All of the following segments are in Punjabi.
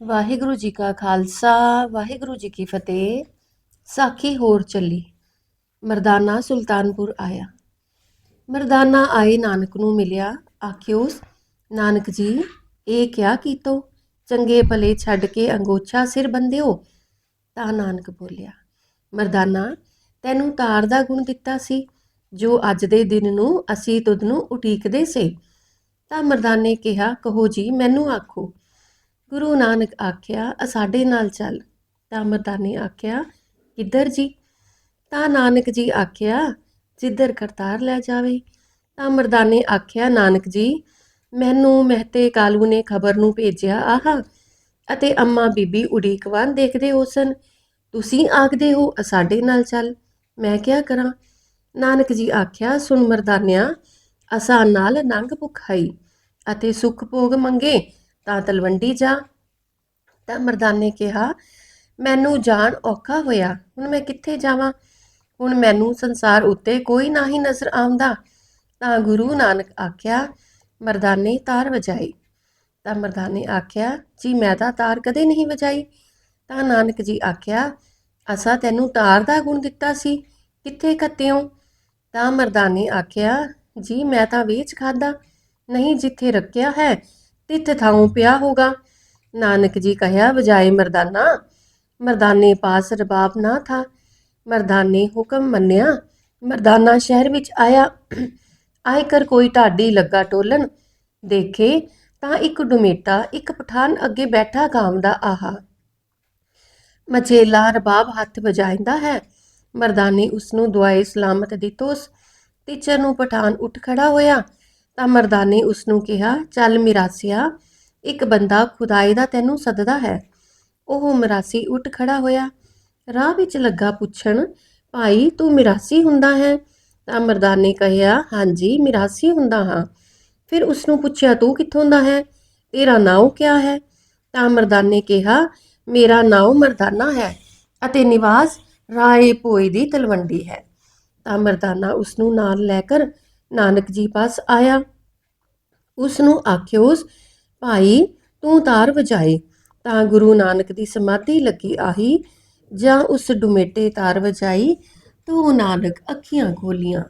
ਵਾਹਿਗੁਰੂ ਜੀ ਕਾ ਖਾਲਸਾ, ਵਾਹਿਗੁਰੂ ਜੀ ਕੀ ਫਤਿਹ। ਸਾਖੀ ਹੋਰ ਚੱਲੀ। ਮਰਦਾਨਾ ਸੁਲਤਾਨਪੁਰ ਆਇਆ। ਮਰਦਾਨਾ ਆਏ ਨਾਨਕ ਨੂੰ ਮਿਲਿਆ। ਆਖਿਓਸ ਨਾਨਕ ਜੀ, ਇਹ ਕਿਆ ਕੀਤੋ? ਚੰਗੇ ਭਲੇ ਛੱਡ ਕੇ ਅੰਗੋਛਾ ਸਿਰ ਬੰਦਿਓ ਤਾਂ ਨਾਨਕ ਬੋਲਿਆ, ਮਰਦਾਨਾ, ਤੈਨੂੰ ਤਾਰ ਦਾ ਗੁਣ ਦਿੱਤਾ ਸੀ। ਜੋ ਅੱਜ ਦੇ ਦਿਨ ਨੂੰ ਅਸੀਂ ਤੁਧ ਨੂੰ ਉਡੀਕਦੇ ਸੀ ਤਾਂ ਮਰਦਾਨੇ ਕਿਹਾ, ਕਹੋ ਜੀ, ਮੈਨੂੰ ਆਖੋ। ਗੁਰੂ ਨਾਨਕ ਆਖਿਆ "ਆ ਸਾਡੇ ਨਾਲ ਚੱਲ। ਤਾਂ ਮਰਦਾਨੇ ਆਖਿਆ, ਕਿੱਧਰ ਜੀ? ਤਾਂ ਨਾਨਕ ਜੀ ਆਖਿਆ, ਜਿੱਧਰ ਕਰਤਾਰ ਲੈ ਜਾਵੇ। ਤਾਂ ਮਰਦਾਨੇ ਆਖਿਆ, ਨਾਨਕ ਜੀ, ਮੈਨੂੰ ਮਹਤੇ ਕਾਲੂ ਨੇ ਖਬਰ ਨੂੰ ਭੇਜਿਆ, ਆਹ। ਅਤੇ ਅੰਮਾ ਬੀਬੀ ਉਡੀਕਵਾਨ ਦੇਖਦੇ ਹੋ ਸਨ। ਤੁਸੀਂ ਆਖਦੇ ਹੋ "ਆ ਸਾਡੇ ਨਾਲ ਚੱਲ। ਮੈਂ ਕਿਆ ਕਰਾਂ? ਨਾਨਕ ਜੀ ਆਖਿਆ, ਸੁਣ ਮਰਦਾਨਿਆ, ਅਸਾਂ ਨਾਲ ਨੰਗ ਭੁਖਾਈ ਅਤੇ ਸੁਖ ਭੋਗ ਮੰਗੇ। ਤਾਂ ਤਲਵੰਡੀ ਜਾ। ਤਾਂ ਮਰਦਾਨੇ ਕਿਹਾ, ਮੈਨੂੰ ਜਾਣ ਔਖਾ ਹੋਇਆ। ਹੁਣ ਮੈਂ ਕਿੱਥੇ ਜਾਵਾਂ? ਹੁਣ ਮੈਨੂੰ ਸੰਸਾਰ ਉੱਤੇ ਕੋਈ ਨਾ ਹੀ ਨਜ਼ਰ ਆਉਂਦਾ। ਤਾਂ ਗੁਰੂ ਨਾਨਕ ਆਖਿਆ, ਮਰਦਾਨੇ ਤਾਰ ਵਜਾਈ। ਤਾਂ ਮਰਦਾਨੇ ਆਖਿਆ, ਜੀ, ਮੈਂ ਤਾਂ ਤਾਰ ਕਦੇ ਨਹੀਂ ਵਜਾਈ। ਤਾਂ ਨਾਨਕ ਜੀ ਆਖਿਆ, ਅਸਾਂ ਤੈਨੂੰ ਤਾਰ ਦਾ ਗੁਣ ਦਿੱਤਾ ਸੀ। ਕਿੱਥੇ ਕੱਤਿਓ ਤਾਂ ਮਰਦਾਨੇ ਆਖਿਆ, ਜੀ, ਮੈਂ ਤਾਂ ਵੇਚ ਖਾਦਾ ਨਹੀਂ ਜਿੱਥੇ ਰੱਖਿਆ ਹੈ ਤਿੱਥ ਥਾਉ ਪਿਆ ਹੋਗਾ ਨਾਨਕ ਜੀ ਕਹਿਆ ਬਜਾਏ ਮਰਦਾਨਾ, ਮਰਦਾਨੇ ਪਾਸ ਰਬਾਬ ਨਾ ਥਾ। ਮਰਦਾਨੇ ਹੁਕਮ ਮੰਨਿਆ, ਮਰਦਾਨਾ ਸ਼ਹਿਰ ਵਿੱਚ ਆਇਆ। ਆਏ ਕਰ ਕੋਈ ਢਾਡੀ ਲੱਗਾ ਟੋਲਣ, ਦੇਖੇ ਤਾਂ ਇੱਕ ਡੁਮੇਟਾ, ਇੱਕ ਪਠਾਨ ਅੱਗੇ ਬੈਠਾ ਗਾਉਂਦਾ ਆਹਾ। ਮਚੇਲਾ ਰਬਾਬ ਹੱਥ ਵਜਾਇੰਦਾ ਹੈ। ਮਰਦਾਨੇ ਉਸ ਨੂੰ ਦੁਆਏ ਸਲਾਮਤ ਤੋਸ ਟੀਚਰ ਨੂੰ ਪਠਾਨ ਉੱਠ ਖੜਾ ਹੋਇਆ। ਤਾਂ ਮਰਦਾਨੇ ਉਸ ਨੂੰ ਕਿਹਾ, ਚੱਲ ਮਿਰਾਸੀਆ, ਇੱਕ ਬੰਦਾ ਖੁਦਾਏ ਦਾ ਤੈਨੂੰ ਸੱਦਦਾ ਹੈ। ਉਹ ਮਿਰਾਸੀ ਉੱਠ ਖੜਾ ਹੋਇਆ। ਰਾਹ ਵਿੱਚ ਲੱਗਾ ਪੁੱਛਣ, ਭਾਈ, ਤੂੰ ਮਿਰਾਸੀ ਹੁੰਦਾ ਹੈ? ਤਾਂ ਮਰਦਾਨੇ ਕਹਿਆ ਹਾਂਜੀ, ਮਿਰਾਸੀ ਹੁੰਦਾ ਹਾਂ। ਫਿਰ ਉਸ ਨੂੰ ਪੁੱਛਿਆ, ਤੂੰ ਕਿੱਥੋਂ ਦਾ ਹੈ? ਤੇਰਾ ਨਾਮ ਕਿਆ ਹੈ? ਤਾਂ ਮਰਦਾਨੇ ਕਿਹਾ, ਮੇਰਾ ਨਾਮ ਮਰਦਾਨਾ ਹੈ ਅਤੇ ਨਿਵਾਸ ਰਾਏ ਭੋਏ ਦੀ ਤਲਵੰਡੀ ਹੈ। ਤਾਂ ਮਰਦਾਨਾ ਉਸ ਨੂੰ ਨਾਲ ਲੈ ਕਰ ਨਾਨਕ ਜੀ ਪਾਸ ਆਇਆ। ਉਸ ਨੂੰ ਆਖਿਓਸ ਭਾਈ, ਤੂੰ ਤਾਰ ਵਜਾਏ। ਤਾਂ ਗੁਰੂ ਨਾਨਕ ਦੀ ਸਮਾਧੀ ਲੱਗੀ ਆਹੀ। ਜਾਂ ਉਸ ਡੁਮੇਟੇ ਤਾਰ ਵਜਾਈ। ਤੂੰ ਨਾਨਕ ਅੱਖੀਆਂ ਖੋਲੀਆਂ।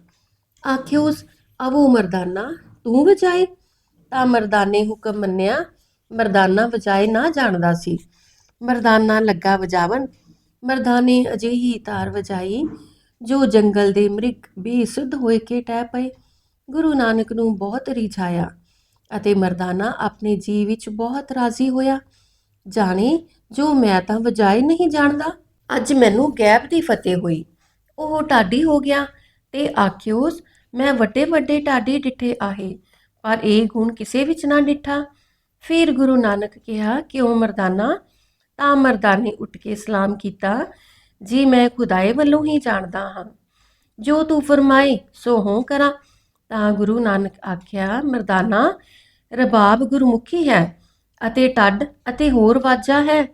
ਆਖਿਓਸ ਅਵੋ ਮਰਦਾਨਾ, ਤੂੰ ਵਜਾਏ। ਤਾਂ ਮਰਦਾਨੇ ਹੁਕਮ ਮੰਨਿਆ, ਮਰਦਾਨਾ ਵਜਾਏ ਨਾ ਜਾਣਦਾ ਸੀ। ਮਰਦਾਨਾ ਲੱਗਾ ਵਜਾਵਨ ਮਰਦਾਨੇ ਅਜਿਹੀ ਤਾਰ ਵਜਾਈ, ਜੋ ਜੰਗਲ ਦੇ ਮ੍ਰਿਗ ਬੇਸੁੱਧ ਹੋਏ ਕੇ ਟਹਿ ਪਏ। ਗੁਰੂ ਨਾਨਕ ਨੂੰ ਬਹੁਤ ਰਿਝਾਇਆ ਅਤੇ ਮਰਦਾਨਾ ਆਪਣੇ ਜੀ ਵਿੱਚ ਬਹੁਤ ਰਾਜ਼ੀ ਹੋਇਆ। ਜਾਣੇ, ਜੋ ਮੈਂ ਤਾਂ ਵਜਾਏ ਨਹੀਂ ਜਾਣਦਾ, ਅੱਜ ਮੈਨੂੰ ਗੈਬ ਦੀ ਫਤਿਹ ਹੋਈ। ਉਹ ਢਾਡੀ ਹੋ ਗਿਆ ਤੇ ਆਖਿਓਸ ਮੈਂ ਵੱਡੇ ਵੱਡੇ ਢਾਡੀ ਡਿੱਠੇ ਆਹੇ, ਪਰ ਇਹ ਗੁਣ ਕਿਸੇ ਵਿੱਚ ਨਾ ਡਿੱਠਾ। ਫਿਰ ਗੁਰੂ ਨਾਨਕ ਕਿਹਾ, ਕਿਉਂ ਮਰਦਾਨਾ? ਤਾਂ ਮਰਦਾਨੇ ਉੱਠ ਕੇ ਸਲਾਮ ਕੀਤਾ, ਜੀ ਮੈਂ ਖੁਦਾਏ ਵੱਲੋਂ ਹੀ ਜਾਣਦਾ ਹਾਂ। ਜੋ ਤੂੰ ਫਰਮਾਏ, ਸੋ ਹੋਂ ਕਰਾਂ। ਤਾਂ ਗੁਰੂ ਨਾਨਕ ਆਖਿਆ, ਮਰਦਾਨਾ, ਰਬਾਬ ਗੁਰਮੁਖੀ ਹੈ ਅਤੇ ਟੱਡ ਅਤੇ ਹੋਰ ਵਾਜਾ ਹੈ,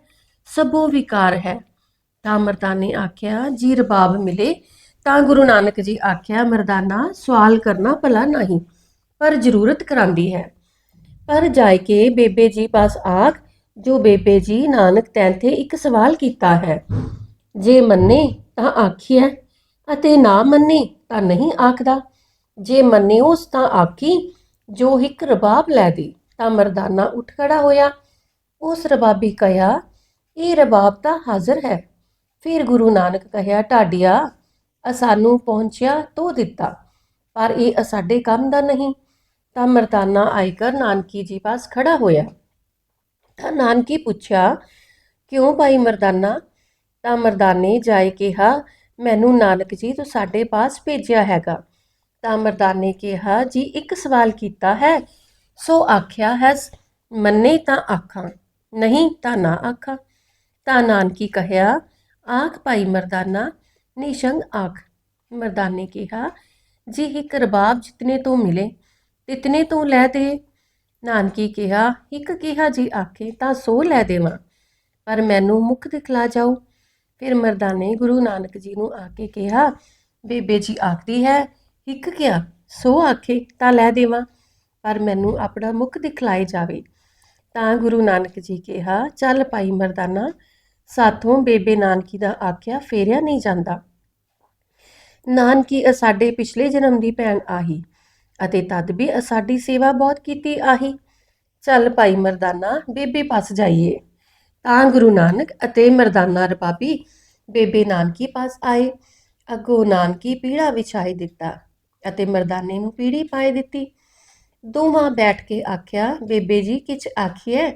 ਸਭੋ ਵਿਕਾਰ ਹੈ। ਤਾਂ ਮਰਦਾਨੇ ਆਖਿਆ, ਜੀ ਰਬਾਬ ਮਿਲੇ ਤਾਂ ਗੁਰੂ ਨਾਨਕ ਜੀ ਆਖਿਆ, ਮਰਦਾਨਾ, ਸਵਾਲ ਕਰਨਾ ਭਲਾ ਨਹੀਂ, ਪਰ ਜ਼ਰੂਰਤ ਕਰਾਂਦੀ ਹੈ। ਪਰ ਜਾਇ ਕੇ ਬੇਬੇ ਜੀ ਪਾਸ ਆਖ, ਜੋ ਬੇਬੇ ਜੀ ਨਾਨਕ ਤੈਂਥੇ ਇੱਕ ਸਵਾਲ ਕੀਤਾ ਹੈ। ਜੇ ਮੰਨੇ ਤਾਂ ਆਖੀਐ, ਅਤੇ ਨਾ ਮੰਨੇ ਤਾਂ ਨਹੀਂ ਆਖਦਾ। ਜੇ ਮੰਨਿਓਸ ਤਾਂ ਆਖੀ, ਜੋ ਇੱਕ ਰਬਾਬ ਲੈ ਦੀ ਤਾਂ ਮਰਦਾਨਾ ਉੱਠ ਖੜਾ ਹੋਇਆ। ਉਸ ਰਬਾਬੀ ਕਹਿਆ ਇਹ ਰਬਾਬ ਤਾਂ ਹਾਜ਼ਰ ਹੈ। ਫਿਰ ਗੁਰੂ ਨਾਨਕ ਕਹਿਆ ਢਾਡੀਆ ਅਸਾਨੂੰ ਪਹੁੰਚਿਆ, ਤੋ ਦਿੱਤਾ। ਪਰ ਇਹ ਅਸਾਡੇ ਕੰਮ ਦਾ ਨਹੀਂ। ਤਾਂ ਮਰਦਾਨਾ ਆਈ ਕਰ ਨਾਨਕੀ ਜੀ ਪਾਸ ਖੜਾ ਹੋਇਆ। ਤਾਂ ਨਾਨਕੀ ਪੁੱਛਿਆ, ਕਿਉਂ ਭਾਈ ਮਰਦਾਨਾ? ਤਾਂ ਮਰਦਾਨੇ ਜਾਏ ਕਿਹਾ, ਮੈਨੂੰ ਨਾਨਕ ਜੀ ਤੋਂ ਸਾਡੇ ਪਾਸ ਭੇਜਿਆ ਹੈਗਾ। ਤਾਂ ਮਰਦਾਨੇ ਕਿਹਾ, ਜੀ, ਇੱਕ ਸਵਾਲ ਕੀਤਾ ਹੈ। ਸੋ ਆਖਿਆ ਹੈ ਮੰਨੇ ਤਾਂ ਆਖਾਂ, ਨਹੀਂ ਤਾਂ ਨਾ ਆਖਾਂ। ਤਾਂ ਨਾਨਕੀ ਕਹਿਆ, ਆਖ ਭਾਈ ਮਰਦਾਨਾ, ਨਿਸ਼ੰਗ ਆਖ। ਮਰਦਾਨੇ ਕਿਹਾ, ਜੀ ਇੱਕ ਰਬਾਬ ਜਿਤਨੇ ਤੋਂ ਮਿਲੇ, ਤਿਤਨੇ ਤੋਂ ਲੈ ਦੇ। ਨਾਨਕੀ ਕਿਹਾ, ਇੱਕ ਕਿਹਾ ਜੀ ਆਖੇ ਤਾਂ ਸੋ ਲੈ ਦੇਵਾਂ, ਪਰ ਮੈਨੂੰ ਮੁਖ ਦਿਖਲਾ ਜਾਓ। ਫਿਰ ਮਰਦਾਨੇ ਗੁਰੂ ਨਾਨਕ ਜੀ ਨੂੰ ਆ ਕੇ ਕਿਹਾ, ਬੇਬੇ ਜੀ ਆਖਦੀ ਹੈ ਇੱਕ ਕਿਆ ਸੋ ਆਖੇ, ਤਾਂ ਲੈ ਦੇਵਾਂ, ਪਰ ਮੈਨੂੰ ਆਪਣਾ ਮੁਖ ਦਿਖਲਾਏ ਜਾਵੇ। ਤਾਂ ਗੁਰੂ ਨਾਨਕ ਜੀ ਕਿਹਾ, ਚੱਲ ਭਾਈ ਮਰਦਾਨਾ, ਸਾਥੋਂ ਬੇਬੇ ਨਾਨਕੀ ਦਾ ਆਖਿਆ ਫੇਰਿਆ ਨਹੀਂ ਜਾਂਦਾ। ਨਾਨਕੀ ਸਾਡੇ ਪਿਛਲੇ ਜਨਮ ਦੀ ਭੈਣ ਆਹੀ, ਅਤੇ ਤਦ ਵੀ ਸਾਡੀ ਸੇਵਾ ਬਹੁਤ ਕੀਤੀ ਆਹੀ। ਚੱਲ ਭਾਈ ਮਰਦਾਨਾ, ਬੇਬੇ ਪਾਸ ਜਾਈਏ। ਤਾਂ ਗੁਰੂ ਨਾਨਕ ਅਤੇ ਮਰਦਾਨਾ ਰਬਾਬੀ ਬੇਬੇ ਨਾਨਕੀ ਪਾਸ ਆਏ। ਅੱਗੋਂ ਨਾਨਕੀ ਪੀੜਾ ਵਿਛਾਈ ਦਿੱਤਾ। ਅਤੇ ਮਰਦਾਨੇ ਨੂੰ ਪੀੜੀ ਪਾਏ ਦਿੱਤੀ। ਦੋਵਾਂ ਬੈਠ ਕੇ ਆਖਿਆ, ਬੇਬੇ ਜੀ, ਕਿਛ ਆਖੀਏ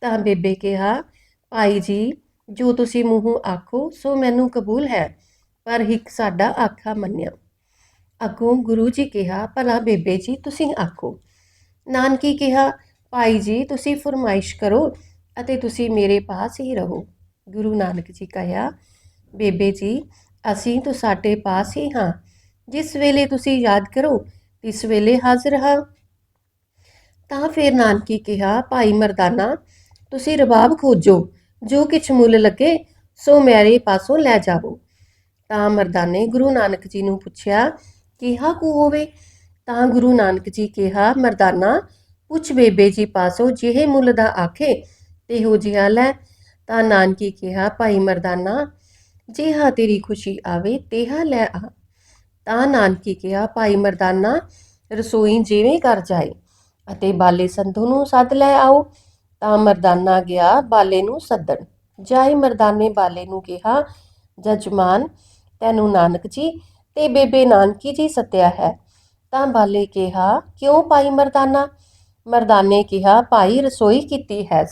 ਤਾਂ ਬੇਬੇ ਕਿਹਾ, ਭਾਈ ਜੀ, ਜੋ ਤੁਸੀਂ ਮੂੰਹੋਂ ਆਖੋ, ਸੋ ਮੈਨੂੰ ਕਬੂਲ ਹੈ, ਪਰ ਇੱਕ ਸਾਡਾ ਆਖਾ ਮੰਨਿਆ। ਅੱਗੋਂ ਗੁਰੂ ਜੀ ਕਿਹਾ, ਭਲਾ ਬੇਬੇ ਜੀ, ਤੁਸੀਂ ਆਖੋ। ਨਾਨਕੀ ਕਿਹਾ, ਭਾਈ ਜੀ, ਤੁਸੀਂ ਫਰਮਾਇਸ਼ ਕਰੋ ਅਤੇ ਤੁਸੀਂ ਮੇਰੇ ਪਾਸ ਹੀ ਰਹੋ। ਗੁਰੂ ਨਾਨਕ ਜੀ ਕਹਿਆ, ਬੇਬੇ ਜੀ, ਅਸੀਂ ਤਾਂ ਸਾਡੇ ਪਾਸ ਹੀ ਹਾਂ ਜਿਸ ਵੇਲੇ ਤੁਸੀਂ ਯਾਦ ਕਰੋ ਇਸ ਵੇਲੇ ਹਾਜ਼ਰ ਹਾਂ। ਤਾਂ ਫਿਰ ਨਾਨਕੀ ਕਿਹਾ, ਭਾਈ ਮਰਦਾਨਾ, ਤੁਸੀਂ ਰਬਾਬ ਖੋਜੋ, ਜੋ ਕਿਛ ਮੁੱਲ ਲੱਗੇ, ਸੋ ਮੇਰੇ ਪਾਸੋਂ ਲੈ ਜਾਵੋ। ਤਾਂ ਮਰਦਾਨੇ ਗੁਰੂ ਨਾਨਕ ਜੀ ਨੂੰ ਪੁੱਛਿਆ, ਕਿਹਾ ਕੋ ਹੋਵੇ? ਤਾਂ ਗੁਰੂ ਨਾਨਕ ਜੀ ਕਿਹਾ, ਮਰਦਾਨਾ, ਪੁੱਛ ਬੇਬੇ ਜੀ ਪਾਸੋਂ ਜਿਹੇ ਮੁੱਲ ਦਾ ਆਖੇ ਤੇ ਹੋ ਜਿਹਾ ਲੈ। ਤਾਂ ਨਾਨਕੀ ਕਿਹਾ, ਭਾਈ ਮਰਦਾਨਾ, ਜਿਹਾ ਤੇਰੀ ਖੁਸ਼ੀ ਆਵੇ, ਤੇਹਾ ਲੈ ਆ। ਤਾਂ ਨਾਨਕੀ ਕਿਹਾ, ਭਾਈ ਮਰਦਾਨਾ, ਰਸੋਈ ਜਿਵੇਂ ਕਰ ਜਾਏ ਅਤੇ ਬਾਲੇ ਸੰਧੂ ਨੂੰ ਸੱਦ ਲੈ ਆਓ। ਤਾਂ ਮਰਦਾਨਾ ਗਿਆ ਬਾਲੇ ਨੂੰ ਸੱਦਣ। ਜਾਏ ਮਰਦਾਨੇ ਬਾਲੇ ਨੂੰ ਕਿਹਾ, ਜਜਮਾਨ, ਤੈਨੂੰ ਨਾਨਕ ਜੀ ਤੇ ਬੇਬੇ ਨਾਨਕੀ ਜੀ ਸੱਦਿਆ ਹੈ। ਤਾਂ ਬਾਲੇ ਕਿਹਾ, ਕਿਉਂ ਭਾਈ ਮਰਦਾਨਾ? ਮਰਦਾਨੇ ਕਿਹਾ, ਭਾਈ, ਰਸੋਈ ਕੀਤੀ ਹੈ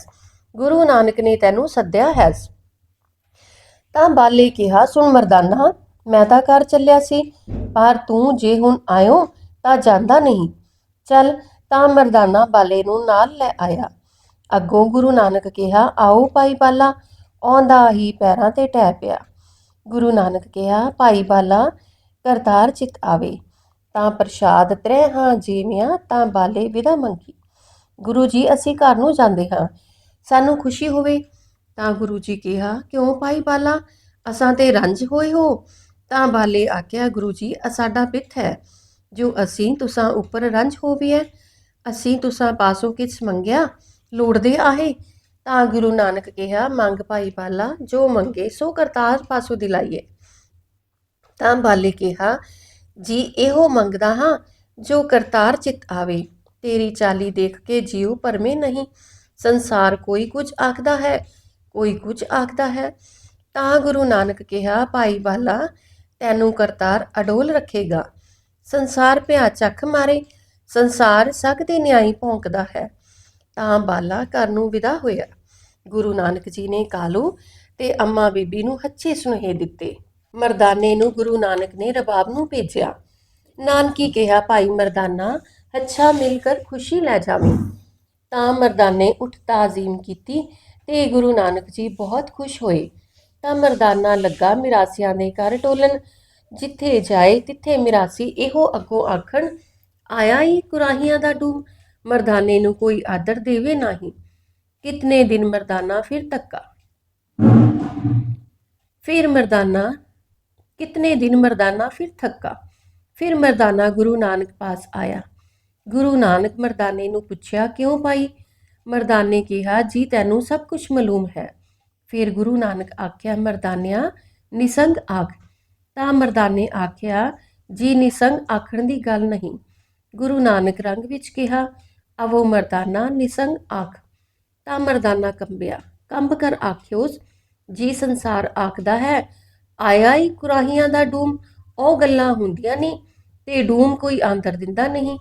ਗੁਰੂ ਨਾਨਕ ਨੇ ਤੈਨੂੰ ਸੱਦਿਆ ਹੈ ਤਾਂ ਬਾਲੇ ਕਿਹਾ, ਸੁਣ ਮਰਦਾਨਾ ਮੈਂ ਤਾਂ ਘਰ ਚੱਲਿਆ ਸੀ। ਪਰ ਤੂੰ ਜੇ ਹੁਣ ਆਇਓ ਤਾਂ ਜਾਂਦਾ ਨਹੀਂ। ਚੱਲ ਤਾਂ ਮਰਦਾਨਾ ਬਾਲੇ ਨੂੰ ਨਾਲ ਲੈ ਆਇਆ। ਅੱਗੋਂ ਗੁਰੂ ਨਾਨਕ ਕਿਹਾ, ਆਓ ਭਾਈ ਬਾਲਾ। ਆਉਂਦਾ ਹੀ ਪੈਰਾਂ ਤੇ ਟਹਿ ਪਿਆ। ਗੁਰੂ ਨਾਨਕ ਕਿਹਾ, ਭਾਈ ਬਾਲਾ, ਕਰਤਾਰ ਚਿਤ ਆਵੇ। ਤਾਂ ਪ੍ਰਸ਼ਾਦ ਤ੍ਰੈ ਹਾਂ ਜੀਵਿਆ, ਤਾਂ ਬਾਲੇ ਵਿਦਾ ਮੰਗੀ। ਗੁਰੂ ਜੀ, ਅਸੀਂ ਘਰ ਨੂੰ ਜਾਂਦੇ ਹਾਂ। ਸਾਨੂੰ ਖੁਸ਼ੀ ਹੋਵੇ। ਤਾਂ ਗੁਰੂ ਜੀ ਕਿਹਾ, ਕਿਉਂ ਭਾਈ ਬਾਲਾ? ਅਸਾਂ ਤੇ ਰੰਜ ਹੋਏ ਹੋ। ਤਾਂ ਬਾਲੇ ਆਖਿਆ, ਗੁਰੂ ਜੀ ਸਾਡਾ ਪਿੱਥ ਹੈ। ਜੋ ਅਸੀਂ ਤੁਸਾਂ ਉੱਪਰ ਰੰਜ ਹੋਵੀਐ, ਅਸੀਂ ਤੁਸਾਂ ਪਾਸੋਂ ਕਿਛ ਮੰਗਿਆ, ਲੋੜਦੇ ਆਹੇ? ਤਾਂ ਗੁਰੂ ਨਾਨਕ ਕਿਹਾ, ਮੰਗ ਭਾਈ ਬਾਲਾ, ਜੋ ਮੰਗੇ ਸੋ ਕਰਤਾਰ ਪਾਸੋਂ ਦਿਲਾਈਏ। ਤਾਂ ਬਾਲੇ ਕਿਹਾ, ਜੀ, ਇਹੋ ਮੰਗਦਾ ਹਾਂ, ਜੋ ਕਰਤਾਰ ਚਿਤ ਆਵੇ। ਤੇਰੀ ਚਾਲੀ ਦੇਖ ਕੇ ਜੀਉ ਪਰਮੇ ਨਹੀਂ। ਸੰਸਾਰ ਕੋਈ ਕੁਝ ਆਖਦਾ ਹੈ, ਕੋਈ ਕੁਝ ਆਖਦਾ ਹੈ। ਤਾਂ ਗੁਰੂ ਨਾਨਕ ਕਿਹਾ, ਭਾਈ ਬਾਲਾ ਤੈਨੂੰ ਕਰਤਾਰ ਅਡੋਲ ਰੱਖੇਗਾ। ਸੰਸਾਰ ਭਿਆ ਚੱਖ ਮਾਰੇ, ਸੰਸਾਰ ਸਖਤੇ ਨਿਆਈ ਭੌਂਕਦਾ ਹੈ। ਤਾਂ ਬਾਲਾ ਘਰ ਨੂੰ ਵਿਦਾ ਹੋਇਆ। ਗੁਰੂ ਨਾਨਕ ਜੀ ਨੇ ਕਾਲੂ ਤੇ ਅੰਮਾ ਬੀਬੀ ਨੂੰ ਹੱਛੇ ਸੁਨੇਹੇ ਦਿੱਤੇ। ਮਰਦਾਨੇ ਨੂੰ ਗੁਰੂ ਨਾਨਕ ਨੇ ਰਬਾਬ ਨੂੰ ਭੇਜਿਆ। ਨਾਨਕੀ ਕਿਹਾ, ਭਾਈ ਮਰਦਾਨਾ ਅੱਛਾ ਮਿਲ ਕਰ ਖੁਸ਼ੀ ਲੈ ਜਾਵੇਂ। ਤਾਂ ਮਰਦਾਨੇ ਉੱਠ ਤਾਜ਼ੀਮ ਕੀਤੀ ਤੇ ਗੁਰੂ ਨਾਨਕ ਜੀ ਬਹੁਤ ਖੁਸ਼ ਹੋਏ। ਤਾਂ ਮਰਦਾਨਾ ਲੱਗਾ ਮਿਰਾਸੀਆਂ ਦੇ ਘਰ ਟੋਲਣ ਜਿੱਥੇ ਜਾਏ ਤਿੱਥੇ ਮਿਰਾਸੀ ਇਹੋ ਅੱਗੋਂ ਆਖਣ, ਆਇਆ ਹੀ ਕੁਰਾਹੀਆਂ ਦਾ ਡੂਮ, ਮਰਦਾਨੇ ਨੂੰ ਕੋਈ ਆਦਰ ਦੇਵੇ ਨਹੀਂ। ਕਿਤਨੇ ਦਿਨ ਮਰਦਾਨਾ ਫਿਰ ਤੱਕਾ ਫਿਰ ਮਰਦਾਨਾ, ਕਿਤਨੇ ਦਿਨ ਮਰਦਾਨਾ ਫਿਰ ਥੱਕਾ ਫਿਰ ਮਰਦਾਨਾ ਗੁਰੂ ਨਾਨਕ ਪਾਸ ਆਇਆ। ਗੁਰੂ ਨਾਨਕ ਮਰਦਾਨੇ ਨੂੰ ਪੁੱਛਿਆ, ਕਿਉਂ ਭਾਈ? ਮਰਦਾਨੇ ਕਿਹਾ, ਜੀ, ਤੈਨੂੰ ਸਭ ਕੁਝ ਮਾਲੂਮ ਹੈ। ਫਿਰ ਗੁਰੂ ਨਾਨਕ ਆਖਿਆ, ਮਰਦਾਨਿਆ, ਨਿਸੰਗ ਆਖ। ਤਾਂ ਮਰਦਾਨੇ ਆਖਿਆ, ਜੀ ਨਿਸੰਗ ਆਖਣ ਦੀ ਗੱਲ ਨਹੀਂ। ਗੁਰੂ ਨਾਨਕ ਰੰਗ ਵਿੱਚ ਕਿਹਾ ਅਵੋ ਮਰਦਾਨਾ, ਨਿਸੰਗ ਆਖ। ਤਾਂ ਮਰਦਾਨਾ ਕੰਬਿਆ, ਕੰਬ ਕਰ ਆਖਿਓਸ, ਜੀ ਸੰਸਾਰ ਆਖਦਾ ਹੈ, ਆਇਆ ਹੀ ਕੁਰਾਹੀਆਂ ਦਾ ਡੂਮ, ਉਹ ਗੱਲਾਂ ਹੁੰਦੀਆਂ ਨਹੀਂ ਤੇ ਡੂਮ ਕੋਈ ਆਂਦਰ ਦਿੰਦਾ ਨਹੀਂ।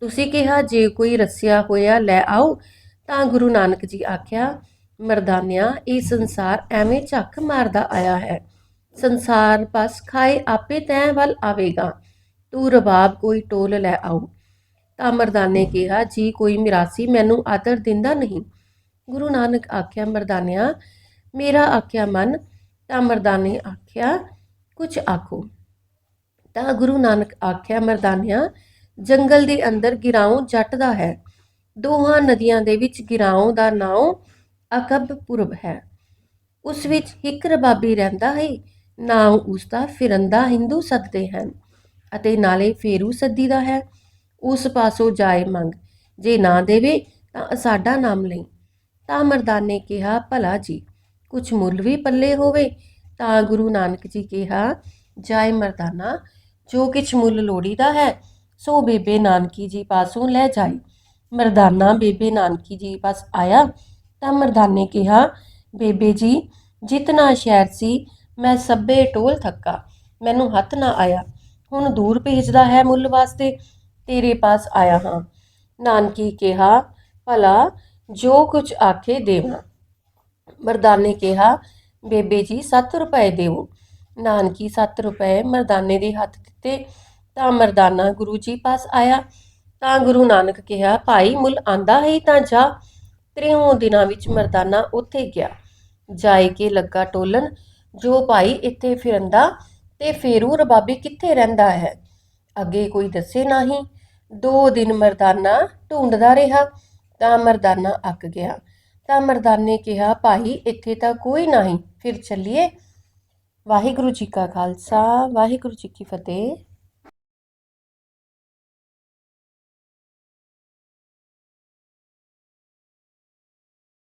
ਤੁਸੀਂ ਕਿਹਾ, ਜੇ ਕੋਈ ਰਸਿਆ ਹੋਇਆ ਲੈ ਆਓ। ਤਾਂ ਗੁਰੂ ਨਾਨਕ ਜੀ ਆਖਿਆ ਮਰਦਾਨਿਆ, ਇਹ ਸੰਸਾਰ ਐਵੇਂ ਝੱਖ ਮਾਰਦਾ ਆਇਆ ਹੈ। ਸੰਸਾਰ ਬਸ ਖਾਏ ਆਪੇ ਤੈਂ ਵੱਲ ਆਵੇਗਾ। ਤੂੰ ਰਬਾਬ ਕੋਈ ਟੋਲ ਲੈ ਆਓ ਤਾਂ ਮਰਦਾਨੇ ਕਿਹਾ, ਜੀ, ਕੋਈ ਮਿਰਾਸੀ ਮੈਨੂੰ ਆਦਰ ਦਿੰਦਾ ਨਹੀਂ। ਗੁਰੂ ਨਾਨਕ ਆਖਿਆ, ਮਰਦਾਨਿਆ, ਮੇਰਾ ਆਖਿਆ ਮਨ। ਤਾਂ ਮਰਦਾਨੇ ਆਖਿਆ ਕੁਝ ਆਖੋ। ਤਾਂ ਗੁਰੂ ਨਾਨਕ ਆਖਿਆ, ਮਰਦਾਨਿਆ, ਜੰਗਲ ਦੇ ਅੰਦਰ ਗਿਰਾਉ ਜੱਟ ਦਾ ਹੈ। ਦੋਹਾਂ ਨਦੀਆਂ ਦੇ ਵਿੱਚ ਗਿਰਾਉ ਦਾ ਨਾਉ ਅਕਬ ਪੁਰਬ ਹੈ। ਉਸ ਵਿੱਚ ਇੱਕ ਰਬਾਬੀ ਰਹਿੰਦਾ ਹੈ, ਨਾ ਉਸ ਦਾ ਫਿਰੰਦਾ ਹਿੰਦੂ ਸੱਦਦੇ ਹਨ ਅਤੇ ਨਾਲੇ ਫੇਰੂ ਸੱਦੀ ਦਾ ਹੈ। ਉਸ ਪਾਸੋਂ ਜਾਏ ਮੰਗ, ਜੇ ਨਾ ਦੇਵੇ ਤਾਂ ਸਾਡਾ ਨਾਮ ਲਈ। ਤਾਂ ਮਰਦਾਨੇ ਕਿਹਾ, ਭਲਾ ਜੀ, ਕੁਛ ਮੁੱਲ ਵੀ ਪੱਲੇ ਹੋਵੇ। ਤਾਂ ਗੁਰੂ ਨਾਨਕ ਜੀ ਕਿਹਾ, ਜਾਏ ਮਰਦਾਨਾ, ਜੋ ਕਿਛ ਮੁੱਲ ਲੋੜੀਦਾ ਹੈ, ਸੋ ਬੇਬੇ ਨਾਨਕੀ ਜੀ ਪਾਸੋਂ ਲੈ ਜਾਈ ਮਰਦਾਨਾ ਬੇਬੇ ਨਾਨਕੀ ਜੀ ਪਾਸ ਆਇਆ ਤਾਂ ਮਰਦਾਨੇ ਕਿਹਾ, ਬੇਬੇ ਜੀ, ਜਿਤਨਾ ਸ਼ਹਿਰ ਸੀ, ਮੈਂ ਸਭੇ ਟੋਲ ਥੱਕਾ। ਮੈਨੂੰ ਹੱਥ ਨਾ ਆਇਆ। ਹੁਣ ਦੂਰ ਭੇਜਦਾ ਹੈ ਮੁੱਲ ਵਾਸਤੇ। ਤੇਰੇ ਪਾਸ ਆਇਆ ਹਾਂ। ਨਾਨਕੀ ਕਿਹਾ, ਭਲਾ, ਜੋ ਕੁਝ ਆਖੇ ਦੇਵਾਂ। ਮਰਦਾਨੇ ਕਿਹਾ, ਬੇਬੇ ਜੀ 7 ਰੁਪਏ ਦੇਵੋ ਨਾਨਕੀ 7 ਰੁਪਏ ਮਰਦਾਨੇ ਦੇ ਹੱਥ ਦਿੱਤੇ, ਤਾਂ ਮਰਦਾਨਾ ਗੁਰੂ ਜੀ ਪਾਸ ਆਇਆ। ਤਾਂ ਗੁਰੂ ਨਾਨਕ ਕਿਹਾ, ਭਾਈ, ਮੁੱਲ ਆਂਦਾ ਹੈ ਤਾਂ ਜਾ। ਤ੍ਰਿਉਂ ਦਿਨਾਂ ਵਿੱਚ ਮਰਦਾਨਾ ਉੱਥੇ ਗਿਆ। ਜਾਏ ਕੇ ਲੱਗਾ ਟੋਲਣ, ਜੋ ਭਾਈ ਇੱਥੇ ਫਿਰੰਦਾ ਤੇ ਫੇਰੂ ਰਬਾਬੀ ਕਿੱਥੇ ਰਹਿੰਦਾ ਹੈ? ਅੱਗੇ ਕੋਈ ਦੱਸੇ ਨਹੀਂ। ਦੋ ਦਿਨ ਮਰਦਾਨਾ ਢੂੰਡਦਾ ਰਿਹਾ, ਤਾਂ ਮਰਦਾਨਾ ਅੱਕ ਗਿਆ। ਤਾਂ ਮਰਦਾਨੇ ਕਿਹਾ, ਭਾਈ, ਇੱਥੇ ਤਾਂ ਕੋਈ ਨਹੀਂ। ਫਿਰ ਚੱਲੀਏ। ਵਾਹਿਗੁਰੂ ਜੀ ਕਾ ਖਾਲਸਾ, ਵਾਹਿਗੁਰੂ ਜੀ ਕੀ ਫਤਿਹ।